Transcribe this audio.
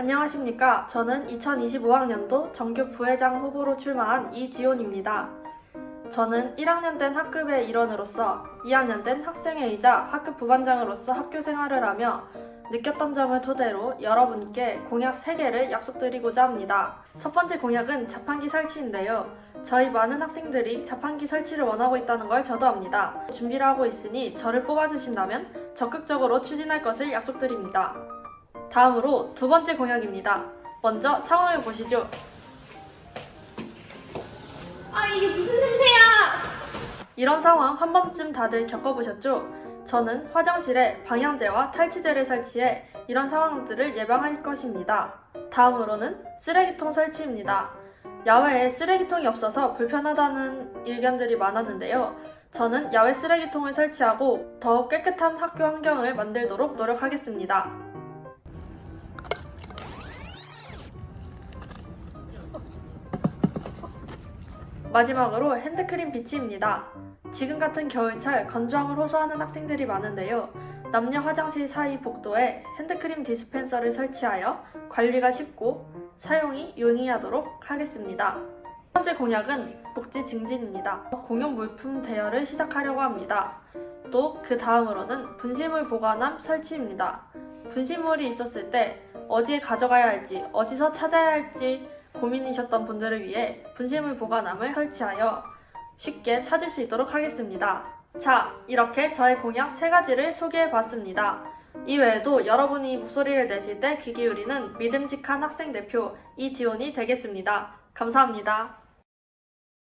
안녕하십니까. 저는 2025학년도 정규 부회장 후보로 출마한 이지온입니다. 저는 1학년 된 학급의 일원으로서 2학년 된 학생회이자 학급 부반장으로서 학교 생활을 하며 느꼈던 점을 토대로 여러분께 공약 3개를 약속드리고자 합니다. 첫 번째 공약은 자판기 설치인데요. 저희 많은 학생들이 자판기 설치를 원하고 있다는 걸 저도 압니다. 준비를 하고 있으니 저를 뽑아주신다면 적극적으로 추진할 것을 약속드립니다. 다음으로 두 번째 공약입니다. 먼저 상황을 보시죠. 아 이게 무슨 냄새야? 이런 상황 한 번쯤 다들 겪어보셨죠? 저는 화장실에 방향제와 탈취제를 설치해 이런 상황들을 예방할 것입니다. 다음으로는 쓰레기통 설치입니다. 야외에 쓰레기통이 없어서 불편하다는 의견들이 많았는데요. 저는 야외 쓰레기통을 설치하고 더욱 깨끗한 학교 환경을 만들도록 노력하겠습니다. 마지막으로 핸드크림 비치입니다. 지금 같은 겨울철 건조함을 호소하는 학생들이 많은데요. 남녀 화장실 사이 복도에 핸드크림 디스펜서를 설치하여 관리가 쉽고 사용이 용이하도록 하겠습니다. 첫 번째 공약은 복지 증진입니다. 공용 물품 대여를 시작하려고 합니다. 또 그 다음으로는 분실물 보관함 설치입니다. 분실물이 있었을 때 어디에 가져가야 할지, 어디서 찾아야 할지 고민이셨던 분들을 위해 분실물 보관함을 설치하여 쉽게 찾을 수 있도록 하겠습니다. 자, 이렇게 저의 공약 세 가지를 소개해 봤습니다. 이외에도 여러분이 목소리를 내실 때 귀 기울이는 믿음직한 학생 대표 이지원이 되겠습니다. 감사합니다.